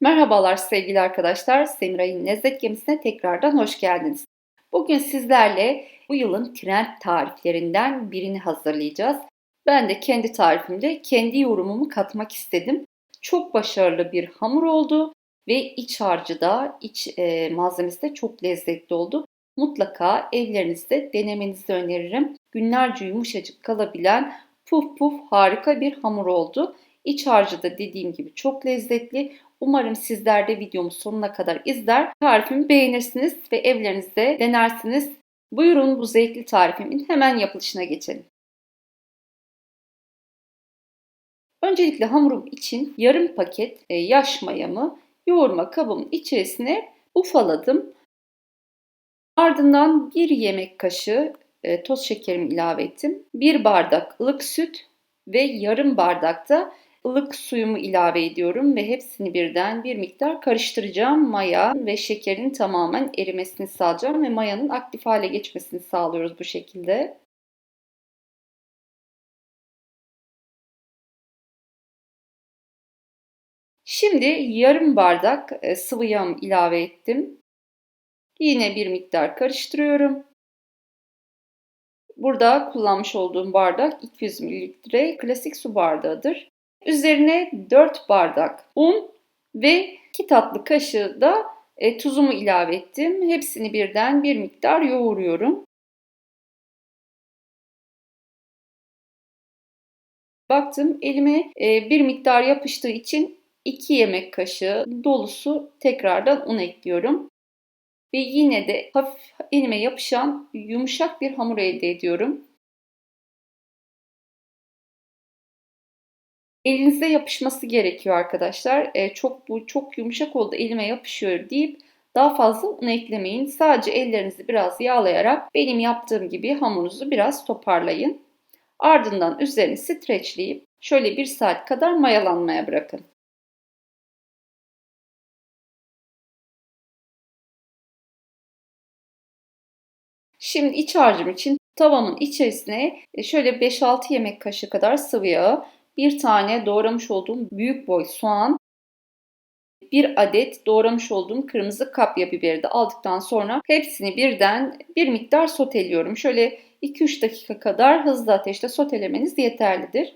Merhabalar sevgili arkadaşlar. Semiray'ın Lezzet Gemisi'ne tekrardan hoş geldiniz. Bugün sizlerle bu yılın trend tariflerinden birini hazırlayacağız. Ben de kendi tarifimde kendi yorumumu katmak istedim. Çok başarılı bir hamur oldu ve iç harcı da, iç e, malzemesi de çok lezzetli oldu. Mutlaka evlerinizde denemenizi öneririm. Günlerce yumuşacık kalabilen puf puf harika bir hamur oldu. İç harcı da dediğim gibi çok lezzetli. Umarım sizler de videomu sonuna kadar izler, tarifimi beğenirsiniz ve evlerinizde denersiniz. Buyurun bu zevkli tarifimin hemen yapılışına geçelim. Öncelikle hamurum için yarım paket e, yaş mayamı yoğurma kabımın içerisine ufaladım. Ardından bir yemek kaşığı e, toz şekerimi ilave ettim. Bir bardak ılık süt ve yarım bardak da ılık suyumu ilave ediyorum ve hepsini birden bir miktar karıştıracağım. Maya ve şekerin tamamen erimesini sağlayacağım ve mayanın aktif hale geçmesini sağlıyoruz bu şekilde. Şimdi yarım bardak e, sıvı yağ ilave ettim. Yine bir miktar karıştırıyorum. Burada kullanmış olduğum bardak 200 mililitre klasik su bardağıdır. Üzerine 4 bardak un ve 2 tatlı kaşığı da e, tuzumu ilave ettim. Hepsini birden bir miktar yoğuruyorum. Baktım elime e, bir miktar yapıştığı için 2 yemek kaşığı dolusu tekrardan un ekliyorum. Ve yine de hafif elime yapışan yumuşak bir hamur elde ediyorum. Elinize yapışması gerekiyor arkadaşlar. E, çok bu çok yumuşak oldu elime yapışıyor deyip daha fazla un eklemeyin. Sadece ellerinizi biraz yağlayarak benim yaptığım gibi hamurunuzu biraz toparlayın. Ardından üzerini streçleyip şöyle bir saat kadar mayalanmaya bırakın. Şimdi iç harcım için tavamın içerisine e, şöyle 5-6 yemek kaşığı kadar sıvı yağı, bir tane doğramış olduğum büyük boy soğan, bir adet doğramış olduğum kırmızı kapya biberi de aldıktan sonra hepsini birden bir miktar soteliyorum. Şöyle 2-3 dakika kadar hızlı ateşte sotelemeniz yeterlidir.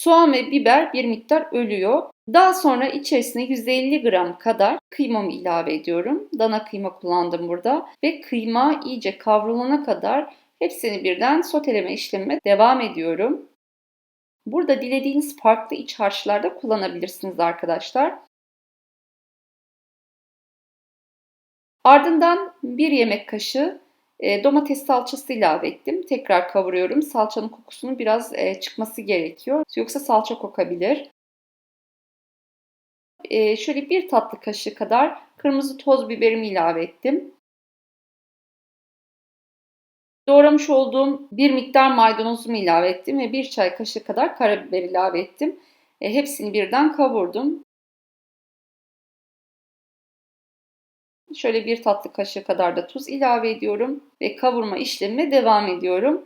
Soğan ve biber bir miktar ölüyor. Daha sonra içerisine 150 gram kadar kıymamı ilave ediyorum. Dana kıyma kullandım burada. Ve kıyma iyice kavrulana kadar hepsini birden soteleme işlemime devam ediyorum. Burada dilediğiniz farklı iç harçlar da kullanabilirsiniz arkadaşlar. Ardından bir yemek kaşığı e, domates salçası ilave ettim. Tekrar kavuruyorum. Salçanın kokusunun biraz e, çıkması gerekiyor. Yoksa salça kokabilir. E, şöyle bir tatlı kaşığı kadar kırmızı toz biberimi ilave ettim. Doğramış olduğum bir miktar maydanozumu ilave ettim ve bir çay kaşığı kadar karabiber ilave ettim. E, hepsini birden kavurdum. Şöyle bir tatlı kaşığı kadar da tuz ilave ediyorum ve kavurma işlemine devam ediyorum.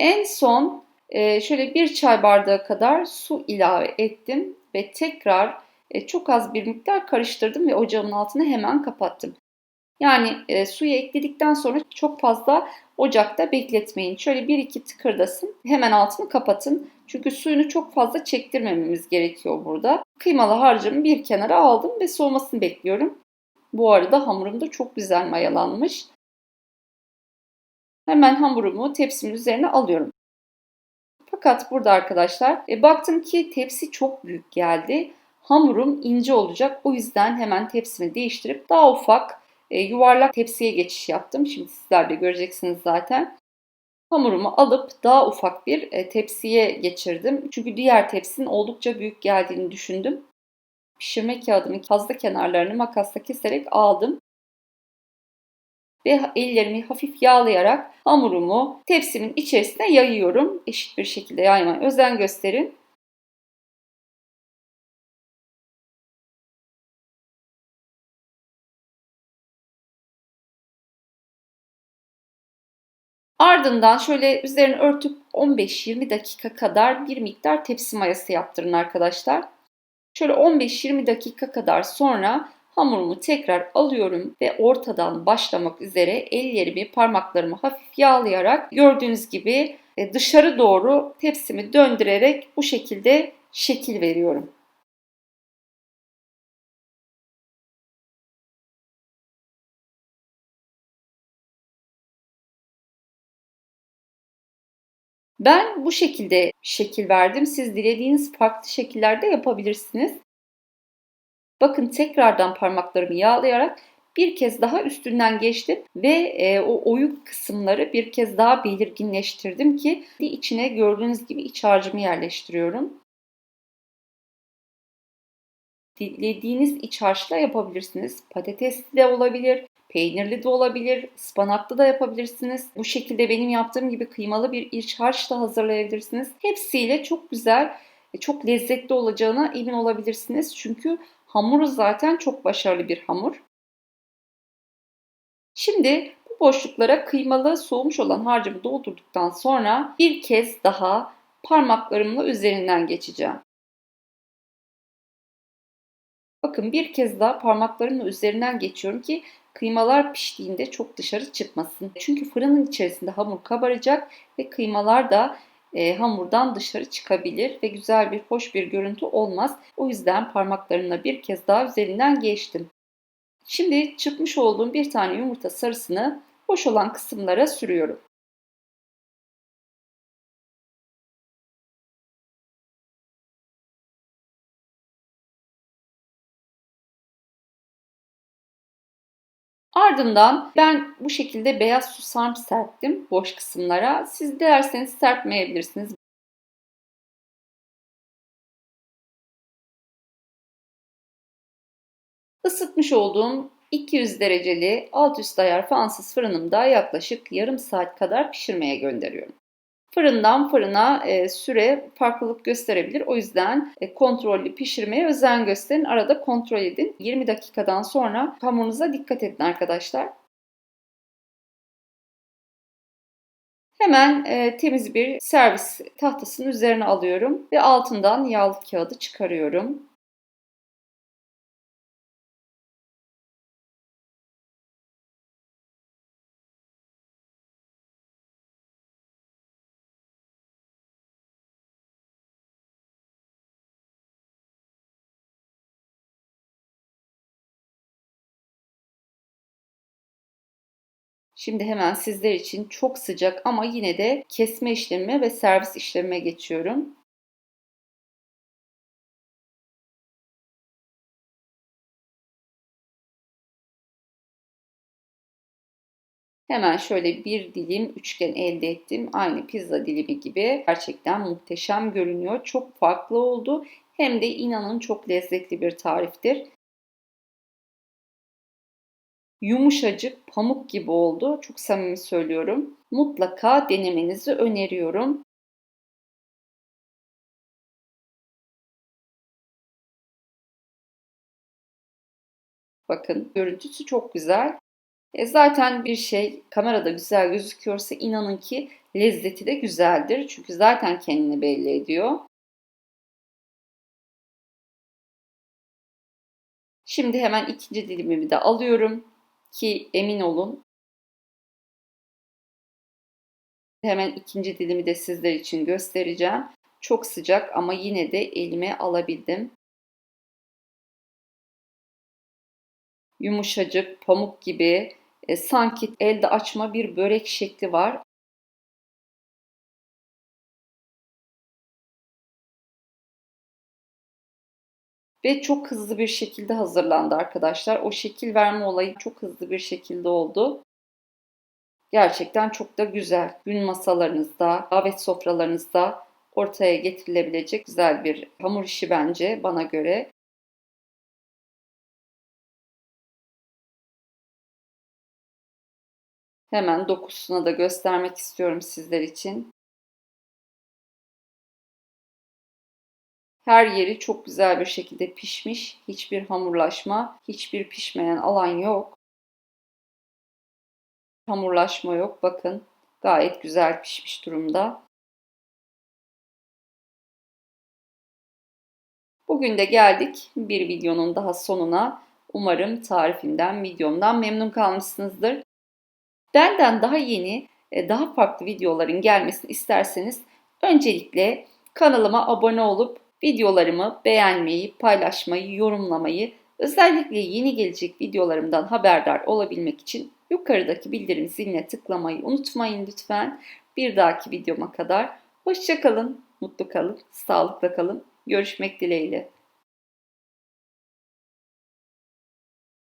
En son e, şöyle bir çay bardağı kadar su ilave ettim ve tekrar e, çok az bir miktar karıştırdım ve ocağın altını hemen kapattım. Yani e, suyu ekledikten sonra çok fazla ocakta bekletmeyin. Şöyle 1-2 tıkırdasın. Hemen altını kapatın. Çünkü suyunu çok fazla çektirmememiz gerekiyor burada. Kıymalı harcımı bir kenara aldım ve soğumasını bekliyorum. Bu arada hamurum da çok güzel mayalanmış. Hemen hamurumu tepsimin üzerine alıyorum. Fakat burada arkadaşlar e, baktım ki tepsi çok büyük geldi. Hamurum ince olacak. O yüzden hemen tepsimi değiştirip daha ufak e, yuvarlak tepsiye geçiş yaptım. Şimdi sizler de göreceksiniz zaten. Hamurumu alıp daha ufak bir e, tepsiye geçirdim. Çünkü diğer tepsinin oldukça büyük geldiğini düşündüm. Pişirme kağıdımın fazla kenarlarını makasla keserek aldım. Ve ellerimi hafif yağlayarak hamurumu tepsimin içerisine yayıyorum. Eşit bir şekilde yaymaya özen gösterin. Ardından şöyle üzerini örtüp 15-20 dakika kadar bir miktar tepsi mayası yaptırın arkadaşlar. Şöyle 15-20 dakika kadar sonra hamurumu tekrar alıyorum ve ortadan başlamak üzere ellerimi, parmaklarımı hafif yağlayarak gördüğünüz gibi e, dışarı doğru tepsimi döndürerek bu şekilde şekil veriyorum. Ben bu şekilde şekil verdim. Siz dilediğiniz farklı şekillerde yapabilirsiniz. Bakın tekrardan parmaklarımı yağlayarak bir kez daha üstünden geçtim ve e, o oyuk kısımları bir kez daha belirginleştirdim ki içine gördüğünüz gibi iç harcımı yerleştiriyorum. Dilediğiniz iç harçla yapabilirsiniz. Patatesli de olabilir, peynirli de olabilir, ıspanaklı da yapabilirsiniz. Bu şekilde benim yaptığım gibi kıymalı bir iç harç da hazırlayabilirsiniz. Hepsiyle çok güzel, çok lezzetli olacağına emin olabilirsiniz. Çünkü hamuru zaten çok başarılı bir hamur. Şimdi bu boşluklara kıymalı soğumuş olan harcımı doldurduktan sonra bir kez daha parmaklarımla üzerinden geçeceğim. Bakın bir kez daha parmaklarımla üzerinden geçiyorum ki kıymalar piştiğinde çok dışarı çıkmasın. Çünkü fırının içerisinde hamur kabaracak ve kıymalar da e, hamurdan dışarı çıkabilir ve güzel bir hoş bir görüntü olmaz. O yüzden parmaklarımla bir kez daha üzerinden geçtim. Şimdi çıkmış olduğum bir tane yumurta sarısını boş olan kısımlara sürüyorum. Ardından ben bu şekilde beyaz susam serptim boş kısımlara. Siz dilerseniz serpmeyebilirsiniz. Isıtmış olduğum 200 dereceli alt üst ayar fansız fırınımda yaklaşık yarım saat kadar pişirmeye gönderiyorum. Fırından fırına e, süre farklılık gösterebilir. O yüzden e, kontrollü pişirmeye özen gösterin. Arada kontrol edin. 20 dakikadan sonra hamurunuza dikkat edin arkadaşlar. Hemen e, temiz bir servis tahtasının üzerine alıyorum ve altından yağlı kağıdı çıkarıyorum. Şimdi hemen sizler için çok sıcak ama yine de kesme işlemi ve servis işlemine geçiyorum. Hemen şöyle bir dilim üçgen elde ettim. Aynı pizza dilimi gibi. Gerçekten muhteşem görünüyor. Çok farklı oldu. Hem de inanın çok lezzetli bir tariftir yumuşacık pamuk gibi oldu. Çok samimi söylüyorum. Mutlaka denemenizi öneriyorum. Bakın görüntüsü çok güzel. E zaten bir şey kamerada güzel gözüküyorsa inanın ki lezzeti de güzeldir. Çünkü zaten kendini belli ediyor. Şimdi hemen ikinci dilimimi de alıyorum ki emin olun hemen ikinci dilimi de sizler için göstereceğim. Çok sıcak ama yine de elime alabildim. Yumuşacık, pamuk gibi, e, sanki elde açma bir börek şekli var. Ve çok hızlı bir şekilde hazırlandı arkadaşlar. O şekil verme olayı çok hızlı bir şekilde oldu. Gerçekten çok da güzel. Gün masalarınızda, davet sofralarınızda ortaya getirilebilecek güzel bir hamur işi bence bana göre. Hemen dokusuna da göstermek istiyorum sizler için. Her yeri çok güzel bir şekilde pişmiş. Hiçbir hamurlaşma, hiçbir pişmeyen alan yok. Hamurlaşma yok. Bakın gayet güzel pişmiş durumda. Bugün de geldik bir videonun daha sonuna. Umarım tarifimden, videomdan memnun kalmışsınızdır. Benden daha yeni, e, daha farklı videoların gelmesini isterseniz öncelikle kanalıma abone olup videolarımı beğenmeyi, paylaşmayı, yorumlamayı, özellikle yeni gelecek videolarımdan haberdar olabilmek için yukarıdaki bildirim ziline tıklamayı unutmayın lütfen. Bir dahaki videoma kadar hoşçakalın, mutlu kalın, sağlıkla kalın. Görüşmek dileğiyle.